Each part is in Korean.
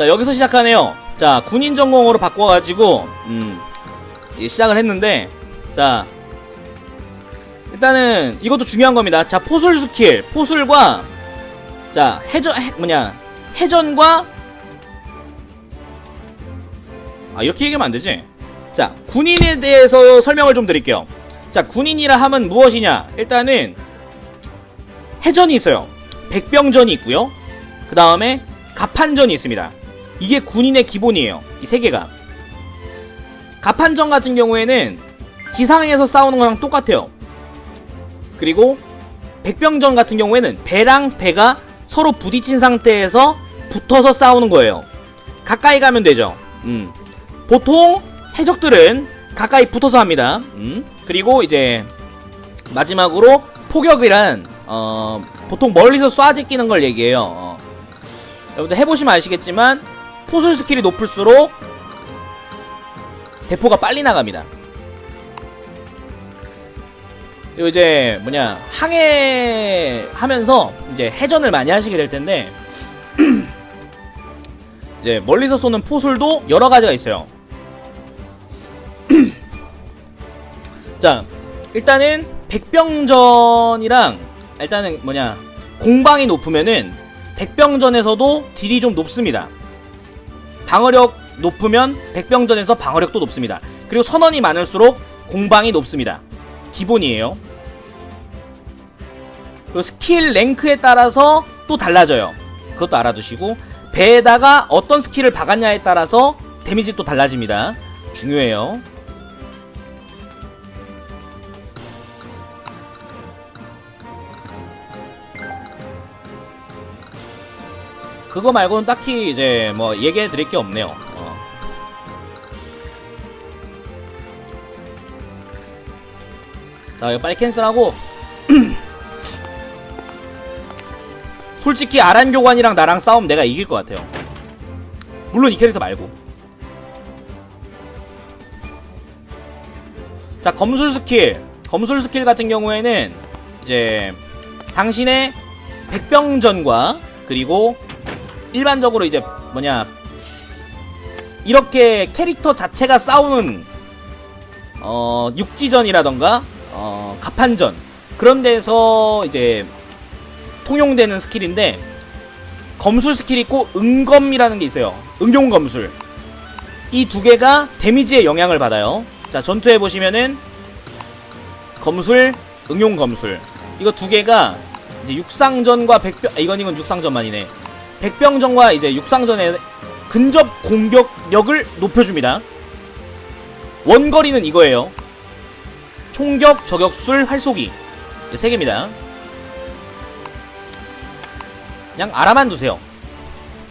자 여기서 시작하네요. 자 군인 전공으로 바꿔가지고 음 예, 시작을 했는데 자 일단은 이것도 중요한 겁니다. 자 포술 스킬 포술과 자 해전 해, 뭐냐 해전과 아 이렇게 얘기하면 안 되지? 자 군인에 대해서 설명을 좀 드릴게요. 자 군인이라 하면 무엇이냐? 일단은 해전이 있어요. 백병전이 있고요. 그 다음에 갑판전이 있습니다 이게 군인의 기본이에요 이세 개가 갑판전 같은 경우에는 지상에서 싸우는 거랑 똑같아요 그리고 백병전 같은 경우에는 배랑 배가 서로 부딪힌 상태에서 붙어서 싸우는 거예요 가까이 가면 되죠 음. 보통 해적들은 가까이 붙어서 합니다 음. 그리고 이제 마지막으로 포격이란 어, 보통 멀리서 쏴지 끼는 걸 얘기해요 어. 여러분들 해보시면 아시겠지만 포술 스킬이 높을수록 대포가 빨리 나갑니다 그리고 이제 뭐냐 항해 하면서 이제 해전을 많이 하시게 될 텐데 이제 멀리서 쏘는 포술도 여러 가지가 있어요. 자, 일단은 백병전이랑 일단은 뭐냐 공방이 높으면은 백병전에서도 딜이 좀 높습니다. 방어력 높으면 백병전에서 방어력도 높습니다. 그리고 선원이 많을수록 공방이 높습니다. 기본이에요. 그리고 스킬 랭크에 따라서 또 달라져요. 그것도 알아두시고 배에다가 어떤 스킬을 박았냐에 따라서 데미지 또 달라집니다. 중요해요. 그거 말고는 딱히 이제 뭐 얘기해 드릴 게 없네요. 어. 자, 이거 빨리 캔슬하고 솔직히 아란 교관이랑 나랑 싸우면 내가 이길 것 같아요. 물론 이 캐릭터 말고. 자, 검술 스킬. 검술 스킬 같은 경우에는 이제 당신의 백병전과 그리고 일반적으로 이제 뭐냐 이렇게 캐릭터 자체가 싸우는 어 육지전이라던가 어 갑판전 그런 데서 이제 통용되는 스킬인데 검술 스킬 있고 응검이라는 게 있어요. 응용 검술. 이 두 개가 데미지에 영향을 받아요. 자, 전투해 보시면은 검술, 응용 검술. 이거 두 개가 이제 육상전과 백병 아, 이건 이건 육상전만이네. 백병전과 이제 육상전의 근접 공격력을 높여줍니다. 원거리는 이거예요. 총격, 저격술, 활쏘기. 이세 개입니다. 그냥 알아만 두세요.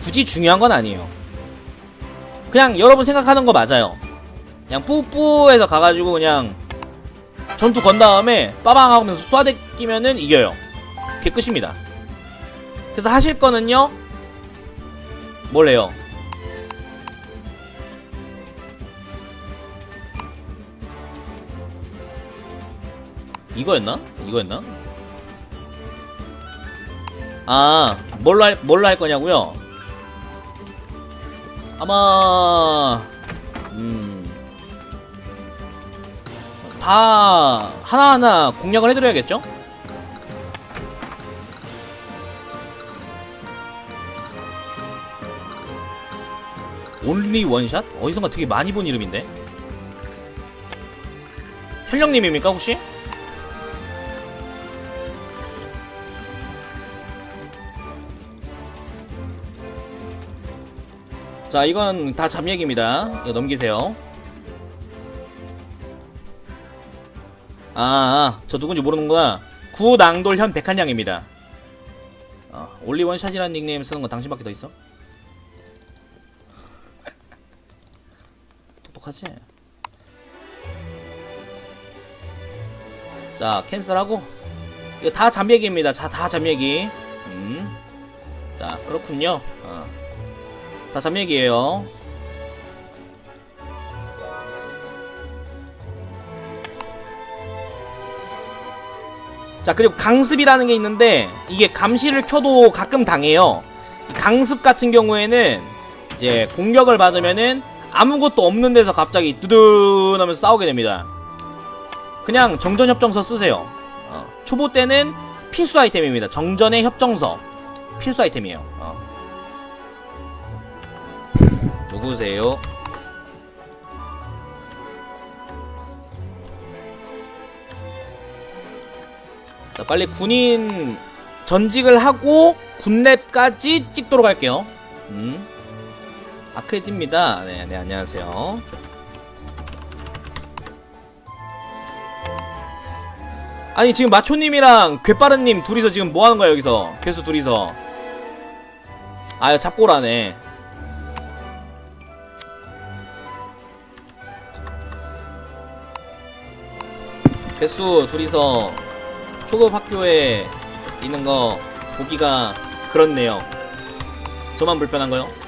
굳이 중요한 건 아니에요. 그냥 여러분 생각하는 거 맞아요. 그냥 뿌뿌해서 가가지고 그냥 전투 건 다음에 빠방 하면서 쏴대 끼면은 이겨요. 그게 끝입니다. 그래서 하실 거는요. 뭘래요? 이거였나? 이거였나? 아, 뭘로 할, 뭘로 할 거냐고요? 아마, 음, 다 하나하나 공략을 해드려야겠죠? 온리 원샷? 어디선가 되게 많이 본 이름인데? 현령님입니까 혹시? 자 이건 다 잠 얘기입니다 이거 넘기세요 아, 아, 저 누군지 모르는구나 구낭돌현 백한양입니다 아, 올리 원샷이라는 닉네임 쓰는 건 당신밖에 더 있어? 똑똑하지? 자 캔슬하고 이거 다 잠얘기입니다 자 다 잠얘기 음. 자 그렇군요 어. 다 잠얘기예요 자 그리고 강습이라는 게 있는데 이게 감시를 켜도 가끔 당해요 이 강습 같은 경우에는 이제 공격을 받으면은 아무것도 없는 데서 갑자기 두둔 하면서 싸우게 됩니다. 그냥 정전 협정서 쓰세요. 어, 초보 때는 필수 아이템입니다. 정전의 협정서 필수 아이템이에요. 어. 누구세요? 자 빨리 군인 전직을 하고 군랩까지 찍도록 할게요. 음. 아크지입니다. 네, 네 안녕하세요. 아니 지금 마초님이랑 괴빠른님 둘이서 지금 뭐 하는 거야 여기서 괴수 둘이서 아유 잡고라네 괴수 둘이서 초급 학교에 있는 거 보기가 그렇네요 저만 불편한가요?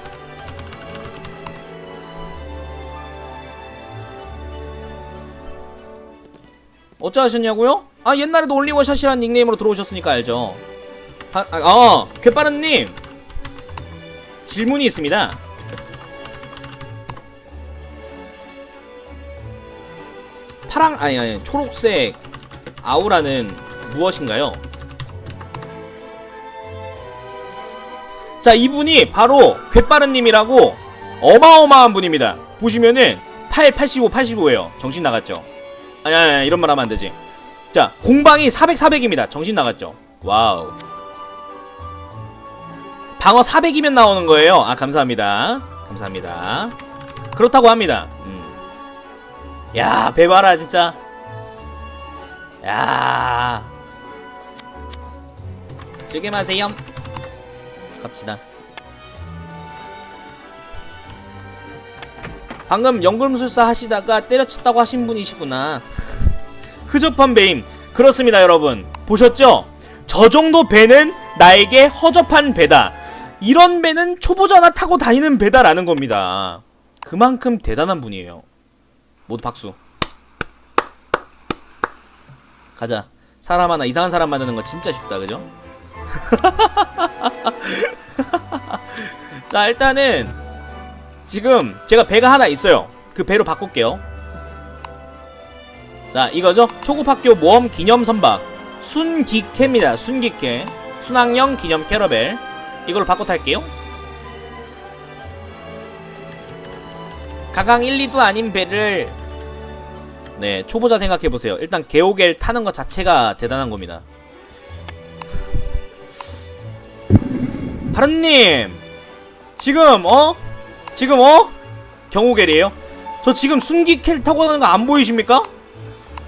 어쩌하셨냐고요? 아 옛날에도 올리워샷이라는 닉네임으로 들어오셨으니까 알죠. 아, 아, 어 괴빠른님. 질문이 있습니다. 파랑 아니 아니 초록색 아우라는 무엇인가요? 자 이분이 바로 괴빠른님이라고 어마어마한 분입니다. 보시면은 8, 85, 85예요. 정신 나갔죠 아니, 아니, 아니 이런 말 하면 안 되지. 자, 공방이 400, 400입니다. 정신 나갔죠? 와우. 방어 400이면 나오는 거예요. 아, 감사합니다. 감사합니다. 그렇다고 합니다. 음. 야, 배 봐라, 진짜. 야. 즐겨 마세요. 갑시다. 방금 연금술사 하시다가 때려쳤다고 하신 분이시구나. 흐접한 배임. 그렇습니다, 여러분. 보셨죠? 저 정도 배는 나에게 허접한 배다. 이런 배는 초보자나 타고 다니는 배다라는 겁니다. 그만큼 대단한 분이에요. 모두 박수. 가자. 사람 하나 이상한 사람 만드는 거 진짜 쉽다, 그죠? 자, 일단은 지금 제가 배가 하나 있어요. 그 배로 바꿀게요. 자, 이거죠? 초급학교 모험 기념 선박. 순기캐입니다. 순기캐. 순학령 기념 캐러벨. 이걸로 바꿔 탈게요. 가강 1, 2도 아닌 배를 네, 초보자 생각해 보세요. 일단 개오겔 타는 것 자체가 대단한 겁니다. 하른님 지금 어? 지금 어? 경호겔이에요? 저 지금 순기캐 타고 다니는 거 안 보이십니까?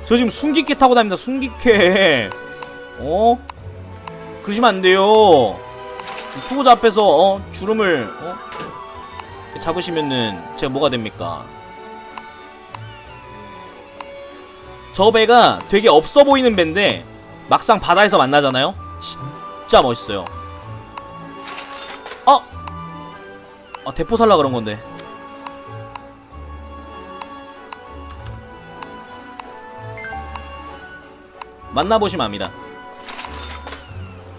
저 지금 순기캐 타고 다닙니다. 순기캐. 어? 그러시면 안 돼요. 초보자 앞에서 어? 주름을 어? 잡으시면은 제가 뭐가 됩니까? 저 배가 되게 없어 보이는 배인데 막상 바다에서 만나잖아요? 진짜 멋있어요. 아 대포 살라 그런 건데. 만나보시면 압니다.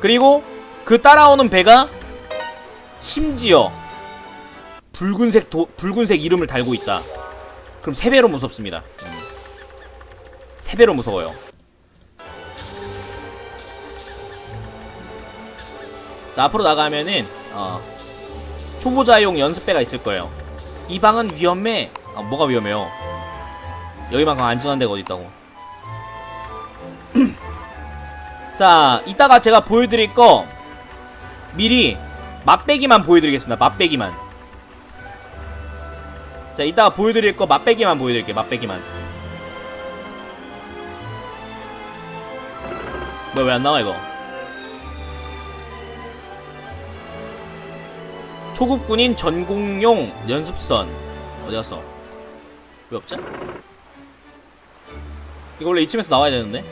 그리고 그 따라오는 배가 심지어 붉은색 도, 붉은색 이름을 달고 있다. 그럼 세 배로 무섭습니다. 음. 세 배로 무서워요. 자 앞으로 나가면은 어, 초보자용 연습배가 있을 거예요. 이 방은 위험해. 아, 뭐가 위험해요? 여기만큼 안전한 데가 어디 있다고? 자, 이따가 제가 보여드릴 거 미리 맛배기만 보여드리겠습니다. 맛배기만. 자, 이따가 보여드릴 거 맛배기만 보여드릴게요. 맛배기만. 뭐야, 왜 안 나와, 이거? 초급 군인 전공용 연습선. 어디 갔어? 왜 없지? 이거 원래 이쯤에서 나와야 되는데?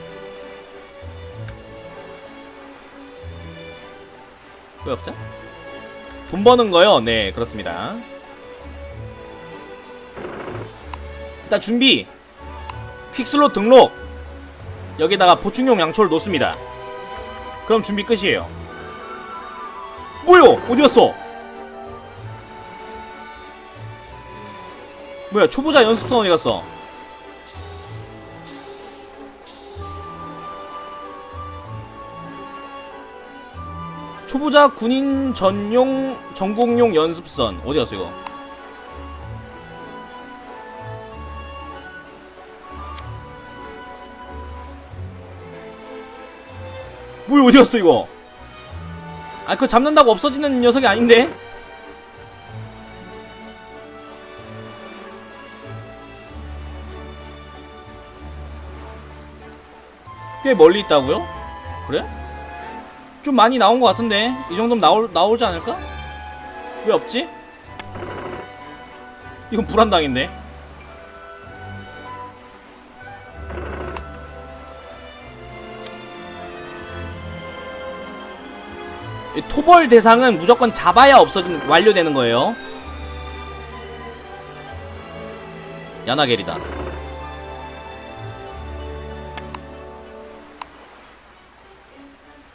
왜 없지? 돈 버는 거요? 네, 그렇습니다. 일단 준비! 퀵슬로 등록! 여기다가 보충용 양초를 놓습니다. 그럼 준비 끝이에요. 뭐요? 어디 갔어? 뭐야 초보자 연습생 어디 갔어? 초보자 군인 전용 전공용 연습선 어디 갔어 이거? 뭐야 어디 갔어 이거? 아 그거 잡는다고 없어지는 녀석이 아닌데? 꽤 멀리 있다고요? 그래? 좀 많이 나온 것 같은데 이 정도면 나올 나오지 않을까? 왜 없지? 이건 불안당인데. 이 토벌 대상은 무조건 잡아야 없어진 완료되는 거예요. 야나겔이다.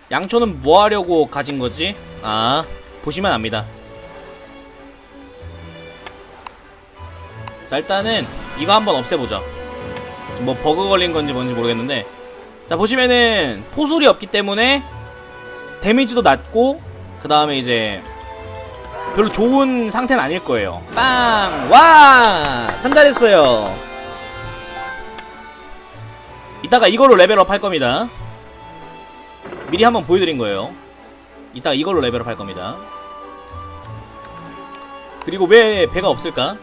양초는 뭐 하려고 가진 거지? 아, 보시면 압니다. 자, 일단은 이거 한번 없애보자. 뭐 버그 걸린 건지 뭔지 모르겠는데. 자, 보시면은 포술이 없기 때문에 데미지도 낮고, 그 다음에 이제 별로 좋은 상태는 아닐 거예요. 빵! 와! 참 잘했어요. 이따가 이걸로 레벨업 할 겁니다. 미리 한번 보여드린 거예요. 이따 이걸로 레벨업 할 겁니다. 그리고 왜 배가 없을까?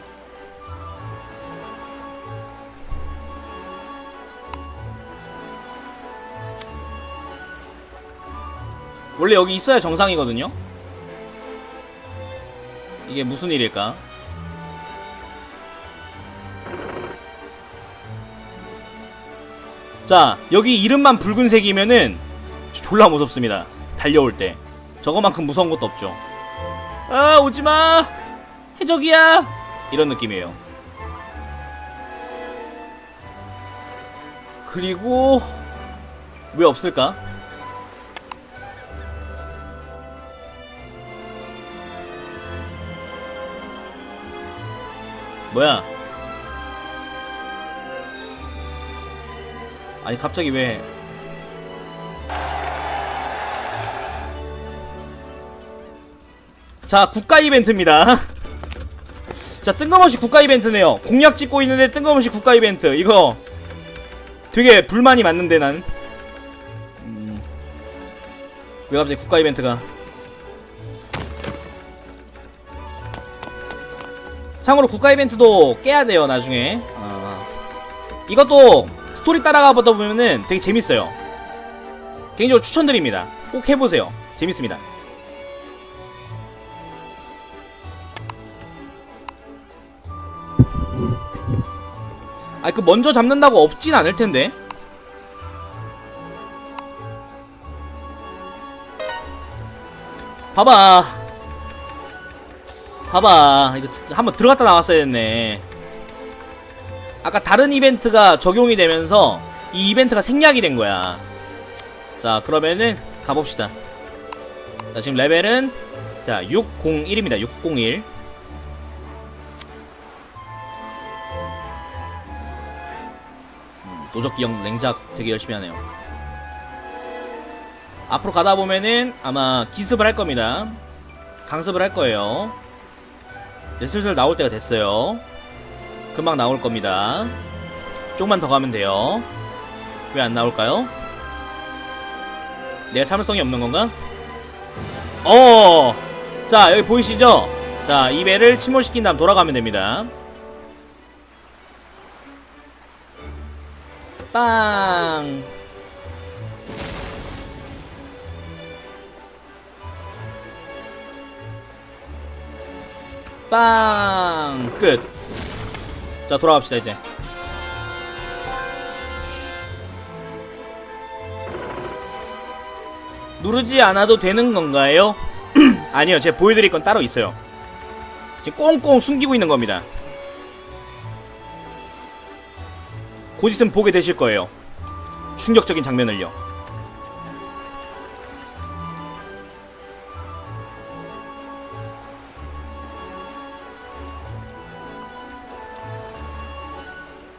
원래 여기 있어야 정상이거든요? 이게 무슨 일일까? 자, 여기 이름만 붉은색이면은 졸라 무섭습니다. 달려올 때. 저거만큼 무서운 것도 없죠. 아, 오지마! 해적이야! 이런 느낌이에요. 그리고, 왜 없을까? 뭐야? 아니, 갑자기 왜. 자 국가 이벤트입니다. 자 뜬금없이 국가 이벤트네요. 공약 찍고 있는데 뜬금없이 국가 이벤트. 이거 되게 불만이 많는데 난. 음, 왜 갑자기 국가 이벤트가? 참고로 국가 이벤트도 깨야 돼요 나중에. 어. 이것도 스토리 따라가 보다 보면은 되게 재밌어요. 개인적으로 추천드립니다. 꼭 해보세요. 재밌습니다 아, 그 먼저 잡는다고 없진 않을 텐데. 봐봐. 봐봐. 이거 한번 들어갔다 나왔어야 됐네. 아까 다른 이벤트가 적용이 되면서 이 이벤트가 생략이 된 거야. 자, 그러면은 가봅시다. 자, 지금 레벨은 자, 601입니다. 601. 노적기 형 냉작 되게 열심히 하네요. 앞으로 가다 보면은 아마 기습을 할 겁니다. 강습을 할 거예요. 이제 슬슬 나올 때가 됐어요. 금방 나올 겁니다. 조금만 더 가면 돼요. 왜 안 나올까요? 내가 참을성이 없는 건가? 어! 자, 여기 보이시죠? 자, 이 배를 침몰시킨 다음 돌아가면 됩니다. 빵. 빵. 끝. 자, 돌아갑시다, 이제. 누르지 않아도 되는 건가요? 아니요, 제가 보여드릴 건 따로 있어요. 지금 꽁꽁 숨기고 있는 겁니다. 곧 있으면 보게 되실 거예요. 충격적인 장면을요.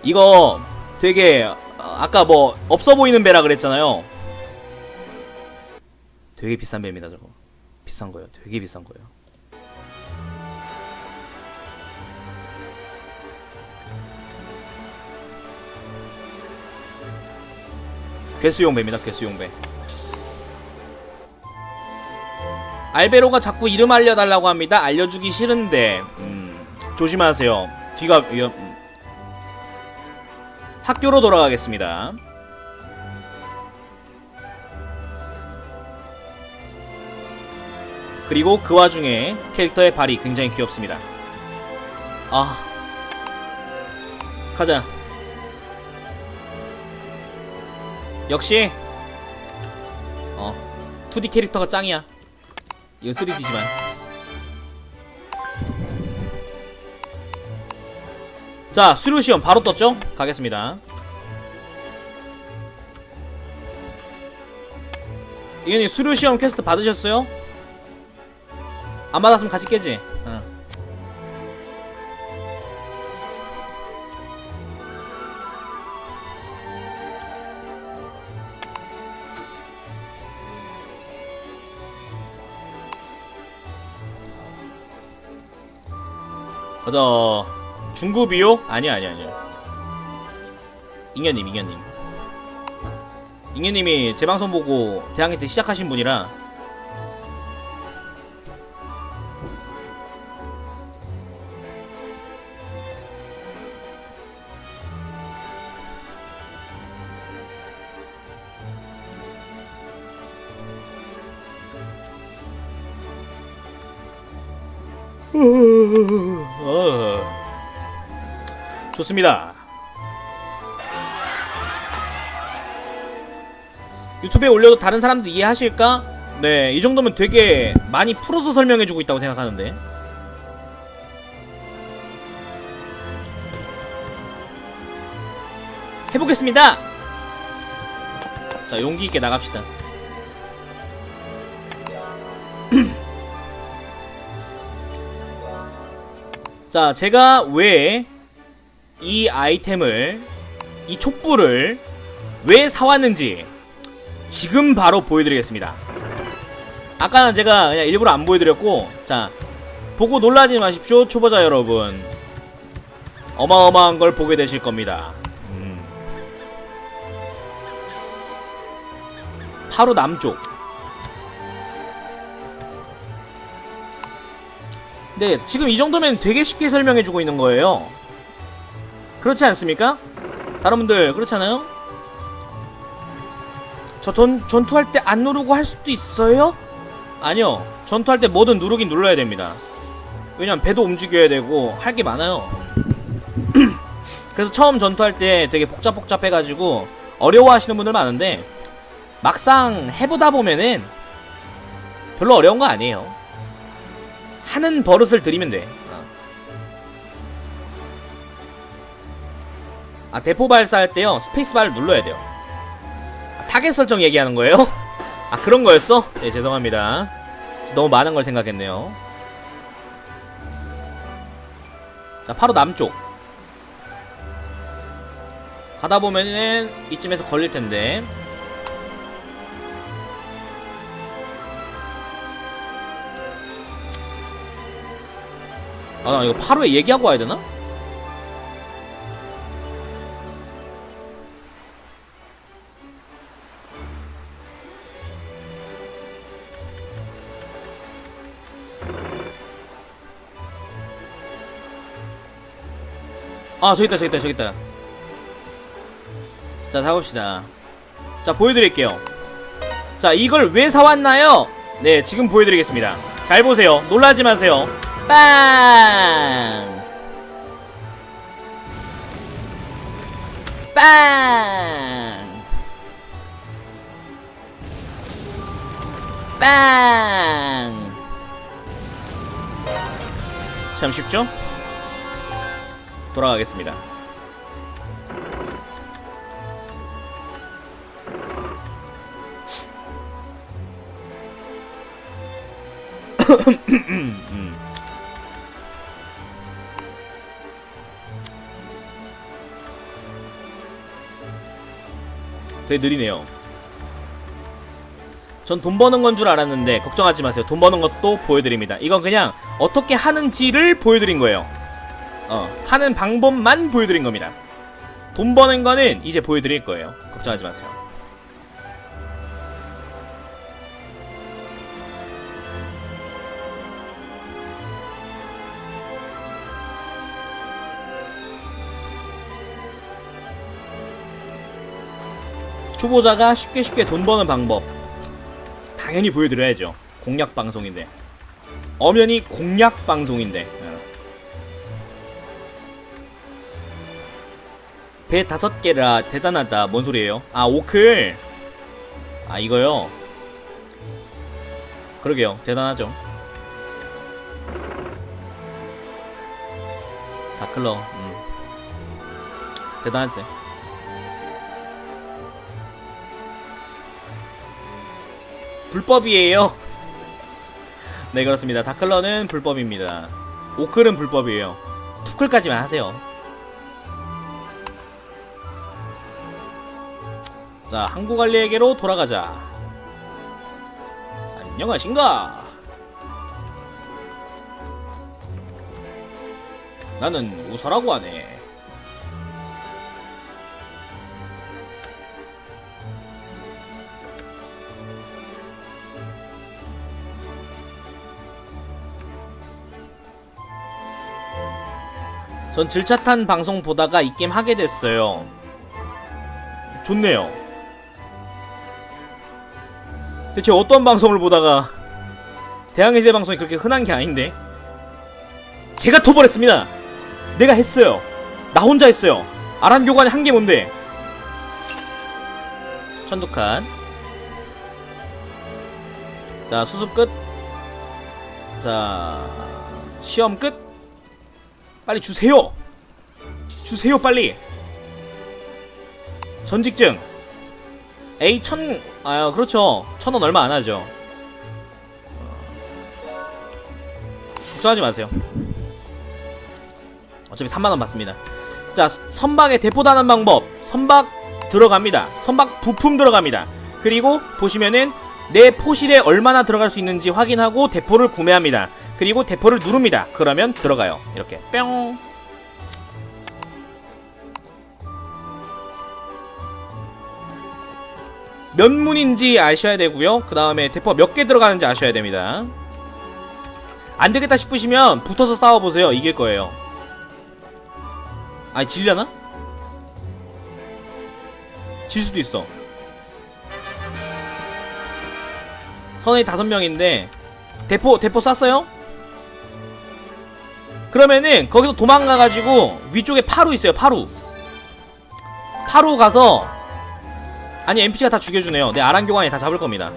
이거 되게 어, 아까 뭐 없어 보이는 배라 그랬잖아요. 되게 비싼 배입니다 저거. 비싼 거예요. 되게 비싼 거예요. 괴수용 배입니다. 괴수용 배. 알베로가 자꾸 이름 알려달라고 합니다. 알려주기 싫은데 음, 조심하세요. 뒤가 위험. 음. 학교로 돌아가겠습니다. 그리고 그 와중에 캐릭터의 발이 굉장히 귀엽습니다. 아, 가자. 역시 어 2D 캐릭터가 짱이야. 이거 3D지만. 자, 수료 시험 바로 떴죠? 가겠습니다. 이현이 수료 시험 퀘스트 받으셨어요? 안 받았으면 같이 깨지. 어. 가자. 중구비요? 아니야, 아니야, 아니야. 잉여님, 잉여님. 잉여님이 제 방송 보고 대학교 때 시작하신 분이라 좋습니다. 유튜브에 올려도 다른 사람들 이해하실까? 네, 이 정도면 되게 많이 풀어서 설명해주고 있다고 생각하는데. 해보겠습니다! 자, 용기 있게 나갑시다. 자, 제가 왜 이 아이템을, 이 촉불을 왜 사왔는지 지금 바로 보여드리겠습니다. 아까는 제가 그냥 일부러 안 보여드렸고, 자, 보고 놀라지 마십시오, 초보자 여러분. 어마어마한 걸 보게 되실 겁니다. 음. 바로 남쪽. 네, 지금 이 정도면 되게 쉽게 설명해주고 있는 거예요. 그렇지 않습니까? 다른 분들 그렇잖아요? 저 전, 전투할 때 안 누르고 할 수도 있어요? 아니요. 전투할 때 뭐든 누르긴 눌러야 됩니다. 왜냐면 배도 움직여야 되고 할 게 많아요. 그래서 처음 전투할 때 되게 복잡복잡해가지고 어려워하시는 분들 많은데 막상 해보다 보면은 별로 어려운 거 아니에요. 하는 버릇을 들이면 돼. 아 대포 발사할 때요 스페이스바를 눌러야 돼요. 아, 타겟 설정 얘기하는 거예요? 아 그런 거였어? 네 죄송합니다. 너무 많은 걸 생각했네요. 자 바로 남쪽. 가다 보면은 이쯤에서 걸릴 텐데. 아, 나 이거 8호에 얘기하고 와야 되나? 아, 저기 있다, 저기 있다, 저기 있다. 자, 사봅시다. 자, 보여드릴게요. 자, 이걸 왜 사왔나요? 네, 지금 보여드리겠습니다. 잘 보세요. 놀라지 마세요. 빵! 빵! 빵! 참 쉽죠? 돌아가겠습니다. 음. 되게 느리네요. 전 돈 버는 건 줄 알았는데 걱정하지 마세요. 돈 버는 것도 보여드립니다. 이건 그냥 어떻게 하는지를 보여드린 거예요. 어, 하는 방법만 보여드린 겁니다. 돈 버는 거는 이제 보여드릴 거예요. 걱정하지 마세요. 초보자가 쉽게 쉽게 돈 버는 방법 당연히 보여드려야죠. 공략 방송인데 엄연히 공략 방송인데 배 다섯 개라 대단하다. 뭔 소리예요? 아 오클. 아 이거요. 그러게요. 대단하죠. 다클러. 음. 대단하지. 불법이에요. 네 그렇습니다. 다클러는 불법입니다. 오클은 불법이에요. 투클까지만 하세요. 자, 항구관리에게로 돌아가자. 안녕하신가? 나는 우서라고 하네. 전 질차탄 방송 보다가 이 게임 하게 됐어요. 좋네요. 대체 어떤 방송을 보다가 대항해제 방송이 그렇게 흔한 게 아닌데 제가 토벌했습니다. 내가 했어요. 나 혼자 했어요. 아란 교관이 한게 뭔데? 천독한. 자 수습 끝. 자 시험 끝. 빨리 주세요. 주세요 빨리. 전직증. A 천, 아 그렇죠. 천 원 얼마 안 하죠. 어, 걱정하지 마세요. 어차피 3만 원 받습니다. 자, 선박에 대포다는 방법. 선박 들어갑니다. 선박 부품 들어갑니다. 그리고 보시면은 내 포실에 얼마나 들어갈 수 있는지 확인하고 대포를 구매합니다. 그리고 대포를 누릅니다. 그러면 들어가요. 이렇게 뿅. 몇 문인지 아셔야 되고요. 그 다음에 대포 몇개 들어가는지 아셔야 됩니다. 안 되겠다 싶으시면 붙어서 싸워보세요. 이길 거예요. 아니 질려나? 질 수도 있어. 선이 다섯 명인데 대포 대포 쐈어요? 그러면은 거기서 도망가가지고 위쪽에 파루 있어요. 파루. 파루 가서 아니 NPC가 다 죽여주네요. 내 아란교관이 다 잡을 겁니다.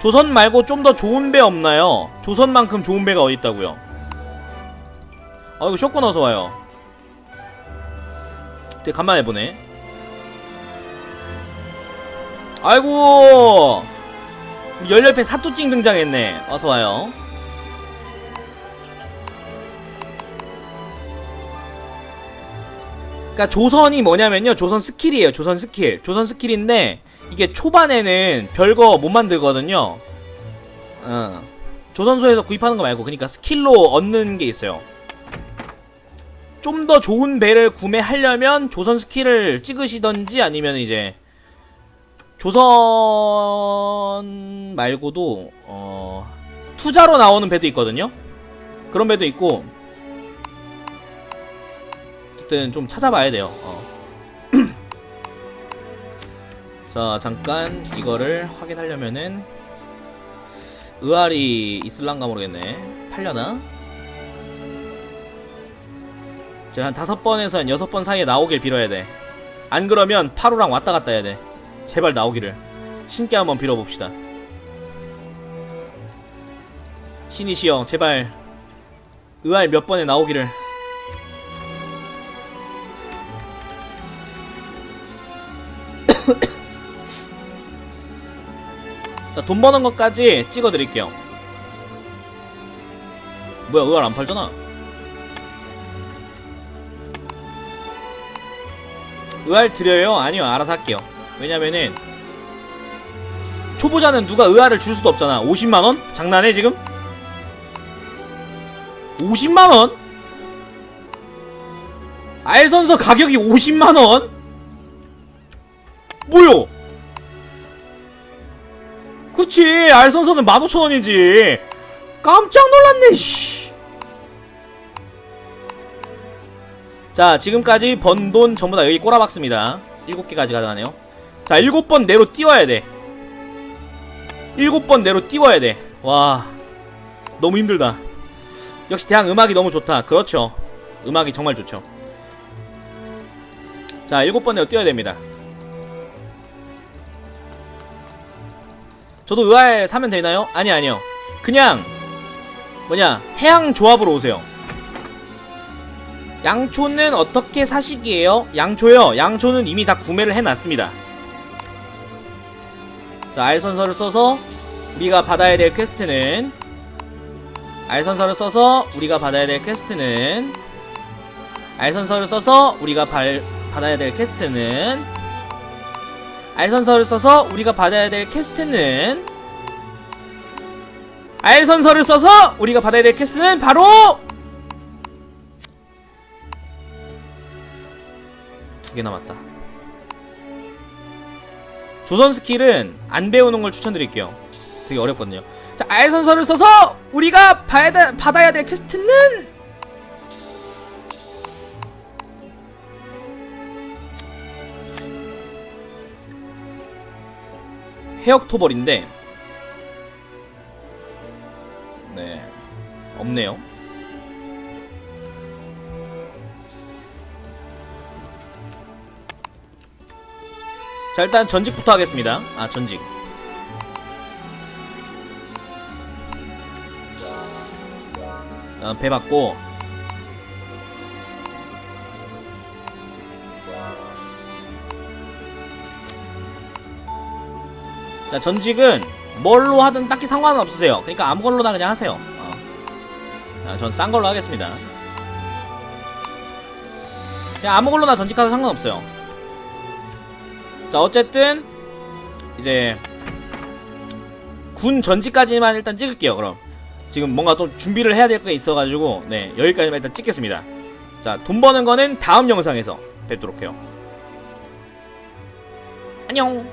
조선 말고 좀 더 좋은 배 없나요? 조선만큼 좋은 배가 어디 있다고요? 아 이거 쇼군 어서 와요. 되게 간만에 보네. 아이고 열렬팬 사투찡 등장했네. 어서 와요. 그러니까 조선이 뭐냐면요. 조선 스킬이에요. 조선 스킬. 조선 스킬인데 이게 초반에는 별거 못 만들거든요. 어. 조선소에서 구입하는 거 말고 그러니까 스킬로 얻는 게 있어요. 좀 더 좋은 배를 구매하려면 조선 스킬을 찍으시던지 아니면 이제 조선 말고도 어 투자로 나오는 배도 있거든요. 그런 배도 있고 어쨌든 좀 찾아봐야 돼요. 어. 자 잠깐 이거를 확인하려면은 의알이 있을란가 모르겠네. 팔려나? 제가 한 다섯 번에서 한 여섯 번 사이에 나오길 빌어야 돼. 안 그러면 파루랑 왔다 갔다 해야 돼. 제발 나오기를. 신께 한번 빌어봅시다. 신이시여, 제발 의알 몇 번에 나오기를. 자, 돈 버는 것까지 찍어드릴게요. 뭐야, 의알 안 팔잖아. 의알 드려요? 아니요, 알아서 할게요. 왜냐면은 초보자는 누가 의아를 줄 수도 없잖아 50만원? 장난해 지금? 50만원? 알선서 가격이 50만원? 뭐요? 그치 알선서는 15,000원이지. 깜짝 놀랐네 씨. 자 지금까지 번 돈 전부 다 여기 꼬라박습니다. 7개까지 가져가네요. 자 7번 내로 띄워야 돼. 7번 내로 띄워야 돼와 너무 힘들다. 역시 대학 음악이 너무 좋다. 그렇죠. 음악이 정말 좋죠. 자 7번 내로 띄워야 됩니다 저도 의아에 사면 되나요? 아니 아니요 그냥 뭐냐 해양 조합으로 오세요 양초는 어떻게 사시기에요? 양초요 양초는 이미 다 구매를 해놨습니다 자 알선서를 써서 우리가 받아야 될 퀘스트는 알선서를 써서 우리가 받아야 될 퀘스트는 알선서를 써서 우리가 발, 받아야 될 퀘스트는 알선서를 써서 우리가 받아야 될 퀘스트는 알선서를 써서 우리가 받아야 될 퀘스트는 바로 두 개 남았다. 조선 스킬은 안 배우는 걸 추천드릴게요. 되게 어렵거든요. 자, 알선서를 써서 우리가 돼- 받아야 될 퀘스트는 해역토벌인데 네 없네요. 자 일단 전직부터 하겠습니다. 아 전직. 어, 배 받고 자 전직은 뭘로 하든 딱히 상관은 없으세요. 그러니까 아무걸로나 그냥 하세요. 어. 아, 전싼 걸로 하겠습니다. 그냥 아무걸로나 전직하도 상관없어요. 자 어쨌든 이제 군 전지까지만 일단 찍을게요 그럼 지금 뭔가 또 준비를 해야 될 게 있어가지고 네 여기까지만 일단 찍겠습니다 자 돈 버는 거는 다음 영상에서 뵙도록 해요 안녕